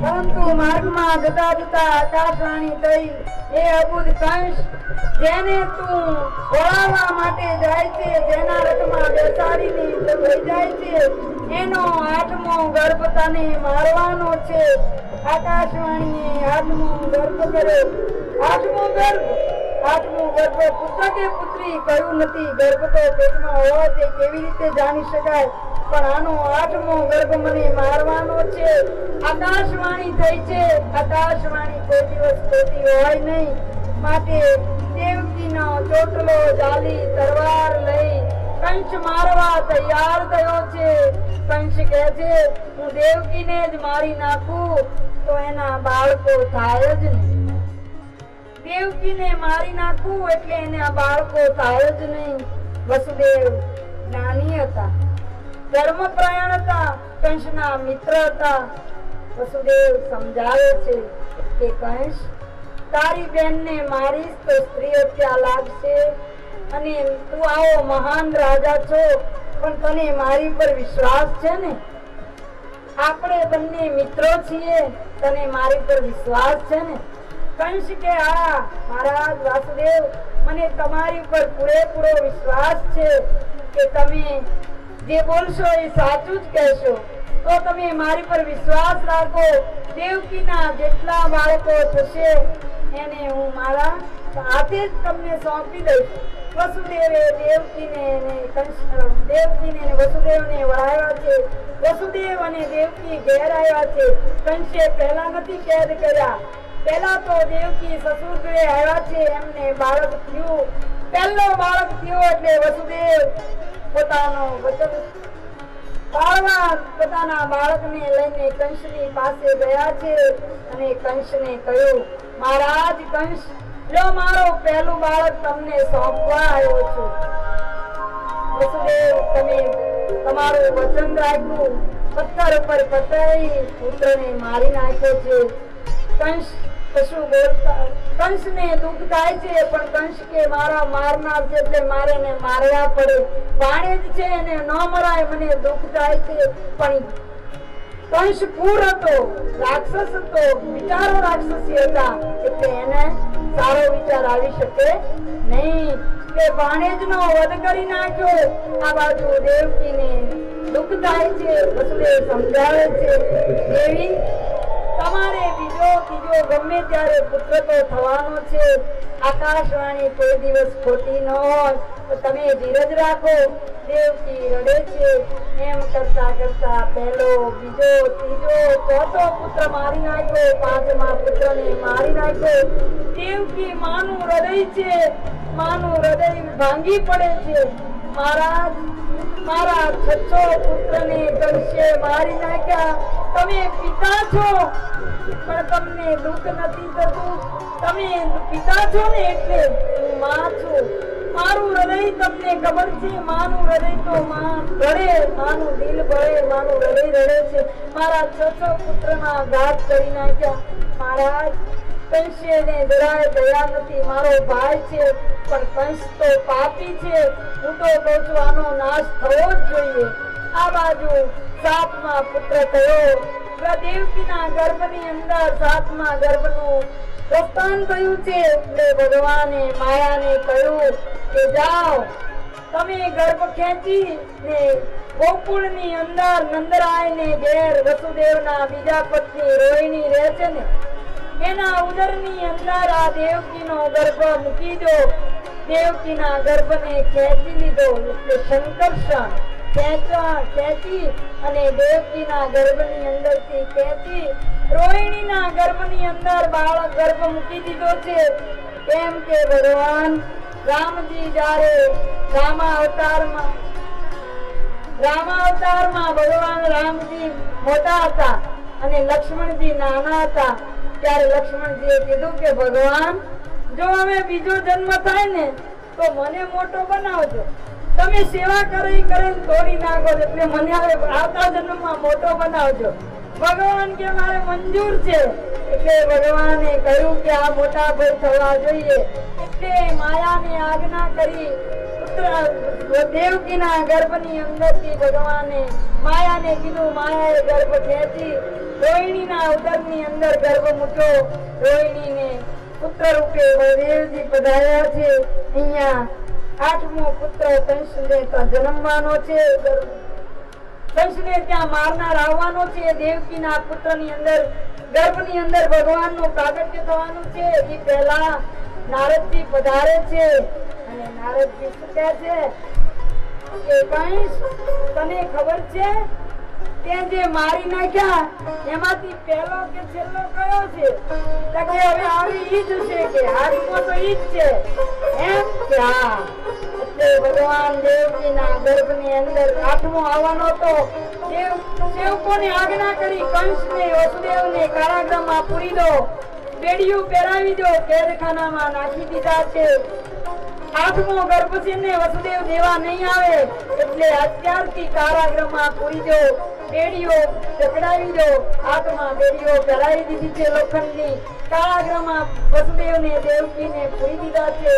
પરંતુ માર્ગમાં જતા જતા આકાશવાણી થઈ એ અબુધ કંસ જેને તું વળાવવા માટે જાય છે, જેના રથમાં બેસાડીને લઈ જાય છે, એનો આઠમો ગર્ભ તને મારવાનો છે. આકાશવાણીએ આઠમો ગર્ભ કર્યો. આઠમો ગર્ભ? આઠમો ગર્ભ પુત્ર કે પુત્રી? કયું નથી. ગર્ભ તો પેટમાં તે કેવી રીતે જાણી શકાય? પણ આનો આઠમો ગર્ભ મને મારવાનો છે. આકાશવાણી થઈ છે. આકાશવાણી કોઈ દિવસ ખોટી હોય નહીં. માટે દેવકીનો ચોટલો જાલી તરવાર લઈ કંચ મારવા તૈયાર થયો છે. કંચ કહે છે, હું દેવકીને જ મારી નાખું, તો એના બાળકો થાય જ નહીં. દેવકીને મારી નાખું એટલે એના બાળકો થાય જ નહીં. વસુદેવ જ્ઞાની હતા. ધર્મપ્રાયણ હતા કંસના મિત્ર હતા વસુદેવ સમજાવે છે કે કંસ, તારી બેનને મારીશ તો સ્ત્રી હત્યા લાગશે. અને તું આવો મહાન રાજા છો, પણ તને મારી પર વિશ્વાસ છે ને? આપણે બંને મિત્રો છીએ, તને મારી પર વિશ્વાસ છે ને? કંસ કે, હા, મહારાજ વાસુદેવ, મને તમારી પર પૂરેપૂરો વિશ્વાસ છે કે તમે જે બોલશો એ સાચું જ કહેશો. તો તમે મારી પર વિશ્વાસ રાખો. દેવકીના જેટલા બાળકો થશે, એને હું મારા હાથે જ તમને સોંપી દઈશ. વસુદેવે દેવકીને એને દેવકીને વસુદેવને વળાવ્યા છે. વસુદેવ અને દેવકી ઘેર આવ્યા છે. કંસે પહેલા નથી કેદ કર્યા. પહેલા તો દેવકી સસુર ઘરે આવ્યા છે. એમને બાળક થયું. પહેલો બાળક થયો એટલે વસુદેવ પોતાનો વચન પાળવા પોતાના બાળકને લઈને પાસે ગયા છે અને કંસને કહ્યું, મહારાજ કંસ લો મારો પહેલું બાળક તમને સોંપવા આવ્યો છું તમારું વચન રાખ્યું, પથ્થર ઉપર પતાઈ પુત્રને મારી નાખ્યો છે. કંસ કશું બોલતા કંસને દુઃખ થાય છે, પણ કંસ કે મારા મારનાર છે એટલે મારે એને મારવા પડે. પાણે જ છે એને ન મરાય, મને દુઃખ થાય છે. પણ કંસ પૂર હતો, રાક્ષસ હતો, વિચારો રાક્ષસી હતા. એટલે એને સારો વિચાર આવી શકે નહીં. કે ભાણેજનો વધ કરી નાખ્યો. આ બાજુ દેવકીને દુઃખ થાય છે, વસુદેવ સમજાવે છે. દેવી તમારે બીજો ત્રીજો ગમે ત્યારે પુત્ર તો થવાનો છે. આકાશવાણી કોઈ દિવસ ખોટી ન હોય. તો તમે ધીરજ રાખો. દેવકી રડે છે. એમ કરતા કરતા પહેલો, બીજો, ત્રીજો, ચોથો પુત્ર મારી નાખ્યો. પાંચમા પુત્રને મારી નાખ્યો. દેવકી માનું હૃદય છે. માનું હૃદય ભાંગી પડે છે. મહારાજ, મારા છસો પુત્રને દર્શે મારી નાખ્યા. તમે પિતા છો, પણ તમને દુઃખ નથી થતું. તમે પિતા છો ને એટલે હું માં છું. મારું હૃદય તમને ખબર છે, માનું હૃદય તો માં રડે માનું દિલ ભળે માનું હૃદય રડે છે. મારા છસો પુત્રના ઘાત કરી નાખ્યા. મહારાજ કંસને જરાય દયા નથી. મારો ભાઈ છે, પણ કંસ તો પાપી છે. હું તો કહું છું આનો નાશ થવો જ જોઈએ. આ બાજુ સાતમા પુત્ર થયો. પ્રદેવકીના ગર્ભની અંદર સાતમા ગર્ભનું પ્રસ્થાન થયું છે. એટલે ભગવાને માયાને કહ્યું કે જાઓ, તમે ગર્ભ ખેંચી ને ગોકુળની અંદર નંદરાય ને ઘેર વસુદેવના બીજા પત્ની રોહિણી રહે છે ને? એના ઉદરની અંદર આ દેવકીનો ગર્ભ મૂકી દો. દેવકીના ગર્ભને ખેંચી લીધો. એટલે સંકર્ષણ ખેંચવા ખેંચી અને દેવકીના ગર્ભની અંદરથી ખેંચી રોહિણીના ગર્ભની અંદર બાળક ગર્ભ મૂકી દીધો છે. કેમ કે ભગવાન રામજી જ્યારે રામા અવતારમાં રામા અવતારમાં ભગવાન રામજી મોટા હતા અને લક્ષ્મણજી નાના હતા, ત્યારે લક્ષ્મણજીએ કીધું કે, ભગવાન, જો હવે બીજો જન્મ થાય ને, તો મને મોટો બનાવજો. તમે સેવા કરી કરીને તોડી નાખો એટલે મને હવે આવતા જન્મમાં મોટો બનાવજો. ભગવાન કે મારે મંજૂર છે. એટલે ભગવાને કહ્યું કે આ મોટા ભાઈ થવા જોઈએ. એટલે માયાને આજ્ઞા કરી દેવકીના ગર્ભની અંદરથી ભગવાને માયાને કીધું, માયાએ ગર્ભ ખેંચી રોહિણીના ઉદરની અંદર ગર્ભ મૂક્યો. રોહિણીને પુત્ર રૂપે દેવજી પધાર્યા છે. અહીંયા આઠમો પુત્ર કંસને જન્મવાનો છે. કંસને ત્યાં મારનાર આવવાનો છે. દેવકીના પુત્રની અંદર, ગર્ભની અંદર ભગવાનનું પ્રાગટ્ય થવાનું છે. એ પહેલા નારદજી પધારે છે અને નારદજી શું છે. કે કંસ તને ખબર છે? તે જે મારી નાખ્યા, એમાંથી પહેલો કે છેલ્લો કયો છે? તો કે હવે આવી ઈ જ છે કે હાથમાં તો ઈ જ છે. એમ કે હા. એટલે ભગવાન દેવજીના ગર્ભની અંદર આઠમો આવવાનો તો દેવ સેવકોને આજ્ઞા કરી, કંસને, વસુદેવને કારાગૃહમાં પૂરી દો. બેડિયું પહેરાવી દો કેદખાનામાં નાખી દીધા છે. આઠમો ગર્ભસિંહ ને વસુદેવ દેવા નહીં આવે, એટલે અત્યારથી કારાગૃહમાં પૂરી દો. બેડીઓ જકડાવી દો. હાથમાં બેડીઓ પહેરાવી દીધી છે લોખંડની. કાળાગ્રમાં વસુદેવને દેવકીને પૂરી દીધા છે.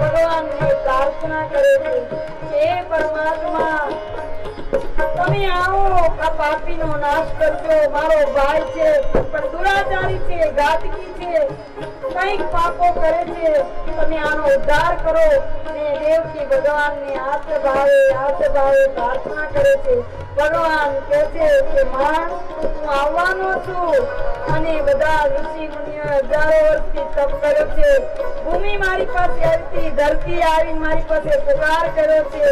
ભગવાનને પ્રાર્થના કરે છે. હે પરમાત્મા, તમે આવો. આ પાપીનો નાશ કરજો. મારો ભાઈ છે, પણ દુરાચારી છે, ઘાતકી છે. કંઈક પાપો કરે છે. તમે આનો ઉદ્ધાર કરો. અને દેવકી ભગવાનને હાથ ભાવે હાથ ભાવે પ્રાર્થના કરે છે. ભગવાન કે છે કે માં હું આવવાનો છું. અને બધા ઋષિ મુનિઓ હજારો વર્ષથી તપ કર્યો છે. ભૂમિ મારી પાસે આવતી ધરતી આવી, મારી પાસે પુકાર કર્યો છે.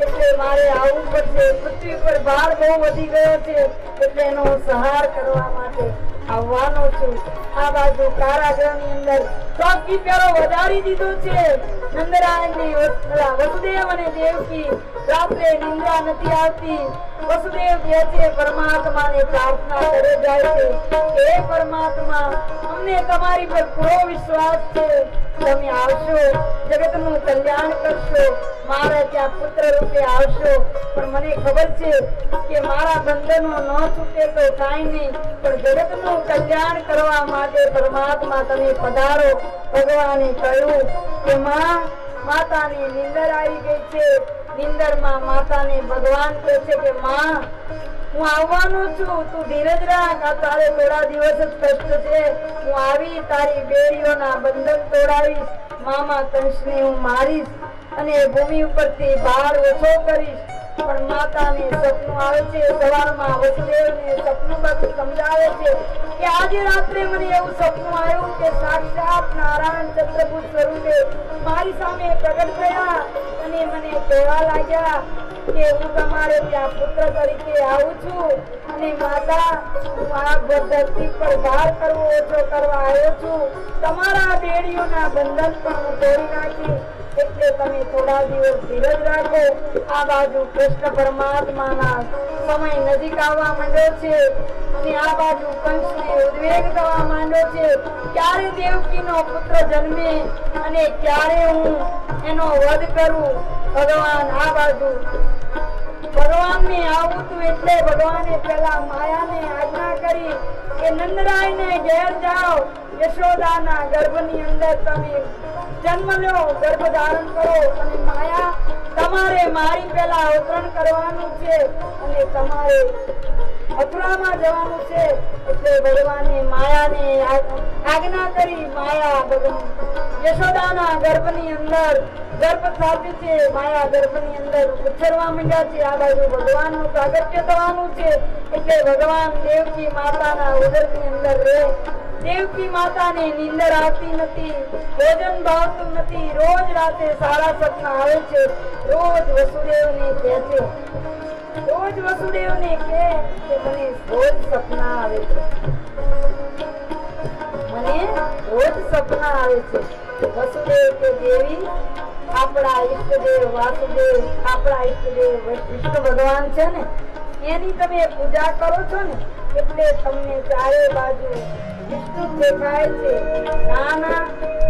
એટલે મારે આવવું પડશે. પૃથ્વી પર ભાર બહુ વધી ગયો છે. એટલે એનો સહાર કરવા માટે આવવાનો છું. આ બાજુ કારાગૃહની અંદર ચોકી પ્યારો વધારી દીધો છે. નંદરાયણને વસ- વસુદેવ અને દેવકી રાત્રે નિંદ્રા નથી આવતી. વસુદેવ કહે છે, પરમાત્માને પ્રાર્થના કરે જાય છે. હે પરમાત્મા, અમને તમારી પર પૂરો વિશ્વાસ છે. તમે આવશો, જગતનું કલ્યાણ કરશો. મારા ત્યાં પુત્ર રૂપે આવશો. પણ મને ખબર છે કે મારા બંધનો ન છૂટે તો કાંઈ નહીં. પણ જગતનું કલ્યાણ કરવા માટે પરમાત્મા તમે પધારો, ભગવાને કહ્યું કે માં, માતાની નિંદર આવી ગઈ છે. નિંદરમાં માતાને ભગવાન કહે છે કે, માં, હું આવવાનો છું. તું ધીરજ રાખ. આ તારે થોડા દિવસ જ કષ્ટ છે. હું આવી તારી બેડીઓના બંધન તોડાવીશ. મામા કંસને હું મારીશ અને ભૂમિ ઉપરથી ભાર ઓછો કરીશ. પણ માતાને સપનું આવે છે સવારમાં વસુદેવને સપનું બધું સમજાવે છે કે આજે રાત્રે મને એવું સપનું આવ્યું કે સાક્ષાત નારાયણ ચંદ્રભૂત સ્વરૂપે મારી સામે પ્રગટ થયા અને મને કહેવા લાગ્યા કે હું તમારે ત્યાં પુત્ર તરીકે આવું છું અને માતા, હું આ ધરતી પર ભાર કરવો ઓછો કરવા આવ્યો છું. તમારા બેડીઓના બંધન પણ હું તોડી નાખી એટલે તમે થોડા દિવસ ધીરજ રાખો. આ બાજુ કૃષ્ણ પરમાત્માના સમય નજીક આવવા માંડ્યો છે અને આ બાજુ કંસને ઉદ્વેગ થવા માંડ્યો છે. ક્યારે દેવકીનો પુત્ર જન્મે અને ક્યારે હું એનો વધ કરું? ભગવાન આ બાજુ. ભગવાનને આવું આવતું એટલે ભગવાને પેલા માયાને આજ્ઞા કરી કે નંદરાયને ઘેર જાઓ, યશોદાના ગર્ભની અંદર તમે જન્મ લો ગર્ભ ધારણ કરો અને માયા તમારે મારી પેલા અવતરણ કરવાનું છે અને તમારે મથુરામાં જવાનું છે એટલે ભગવાને માયાને આજ્ઞા કરી માયા ભગવાન યશોદાના ગર્ભની અંદર ગર્ભ સ્થાપ્યું છે, માયા ગર્ભની અંદર ઉછરવા માંડ્યા છે. આ બાજુ ભગવાનનું પ્રાગટ્ય થવાનું છે. એટલે ભગવાન દેવકી માતાના ઉદરની અંદર રહે. દેવકી માતાને નીંદર આવતી નથી, ભોજન ભાવતું નથી. રોજ રાતે સારા સપના આવે છે. રોજ વસુદેવને કહે છે. રોજ વસુદેવને કહે કે મને રોજ સપના આવે છે. મને રોજ સપના આવે છે. વસુદેવ ને.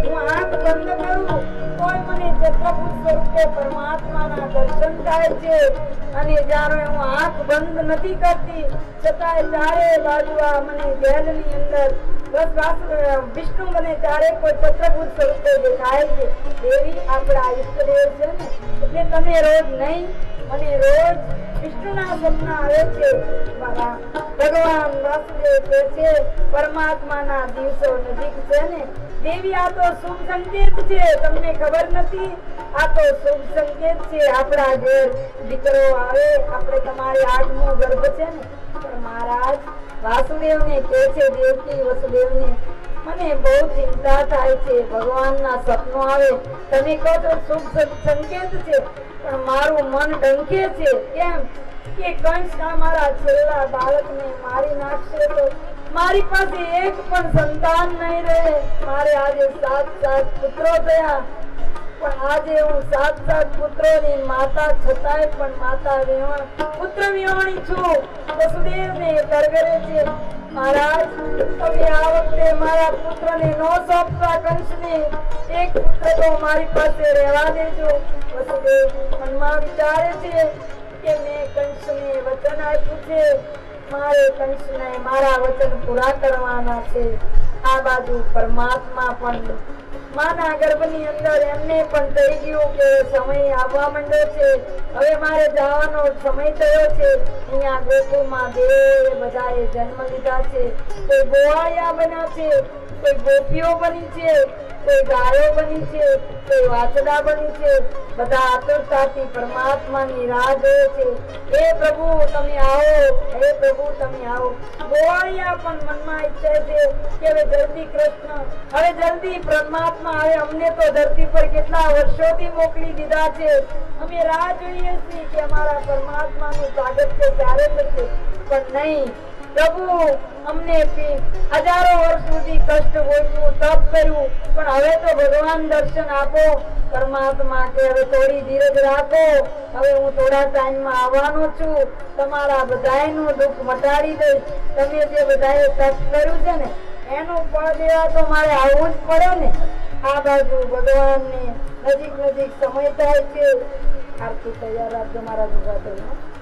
હું આંખ બંધ કરું તોય મને ચક્રભૂત સ્વરૂપે પરમાત્માના દર્શન થાય છે. અને જ્યારે હું આંખ બંધ નથી કરતી, છતાંય ચારે બાજુ આ મને જેલની અંદર વિષ્ણુ મને ચારે કોઈ પત્રભૂત સ્વરૂપે દેખાય છે. દેવી આપણા ઈષ્ટદેવ છે. ને એટલે તમે રોજ નહીં મને રોજ વિષ્ણુના સ્વપ્ન આવે છે. ભગવાન વાસુદેવ કહે છે, પરમાત્માના દિવસો નજીક છે ને? દેવી, આ તો શુભ સંકેત છે. તમને ખબર નથી? આ તો શુભ સંકેત છે. આપણા ઘેર દીકરો આવે, આપણે તમારે આઠમો ગર્ભ છે ને? પણ મહારાજ વાસુદેવને કહે છે, દેવકી, વસુદેવને, મને બહુ ચિંતા થાય છે, ભગવાનના સપનો આવે. તમે કહો છો શુભ સંકેત છે, પણ મારું મન ડંકે છે. કેમ? કે કંસ મારા છેલ્લા બાળકને મારી નાખશે તો મારી પાસે એક પણ સંતાન નહીં રહે. મારે આજે સાત સાત પુત્રો થયા. પણ આજે હું સાત સાત પુત્રોની માતા છતાંય પણ માતા વિહોણ પુત્ર વિહોણી છું. વસુદેવને કરગરે છે. મહારાજ, તમે આ વખતે મારા પુત્રને નો સોંપતા કંસને એક પુત્ર તો મારી પાસે રહેવા દેજો. વસુદેવ મનમાં વિચારે છે કે મેં કંસને વચન આપ્યું છે મારે કંસને મારા વચન પૂરા કરવાના છે. આ બાજુ પરમાત્મા પણ માના ગર્ભની અંદર એમને પણ થઈ ગયું કે સમય આવવા માંડ્યો છે. હવે મારે જવાનો સમય થયો છે. અહીંયા ગોકુળમાં બે બધાએ જન્મ લીધા છે. કોઈ ગોવાળિયા બન્યા છે, કોઈ ગોપીઓ બની છે. કોઈ ગાયો બની છે, કોઈ વાછડા બની છે, બધા આતુરતાથી પરમાત્માની રાહ જોવે છે. હે પ્રભુ, તમે આવો. હે પ્રભુ, તમે આવો. ગોળિયા પણ મનમાં ઈચ્છે છે કે હવે જલ્દી કૃષ્ણ, હવે જલ્દી પરમાત્મા હવે અમને તો ધરતી પર કેટલા વર્ષોથી મોકલી દીધા છે. અમે રાહ જોઈએ છીએ કે અમારા પરમાત્માનું સ્વાગત છે ત્યારે થશે, પણ નહીં. પ્રભુ, અમને હજારો વર્ષ સુધી કષ્ટ ભોગ્યું તપ કર્યું, પણ હવે તો ભગવાન દર્શન આપો, પરમાત્મા કે હવે થોડી ધીરજ રાખો, હવે હું થોડા ટાઈમમાં આવવાનો છું, તમારા બધાનું દુઃખ મટાડી દઈશ, તમે જે બધાએ તપ કર્યું છે ને, એનું ફળ દેવા તો મારે આવવું જ પડે ને. આ બાજુ ભગવાનને નજીક નજીક સમય થાય છે. આરતી તૈયાર રાખજો મારા ગુજરાતીમાં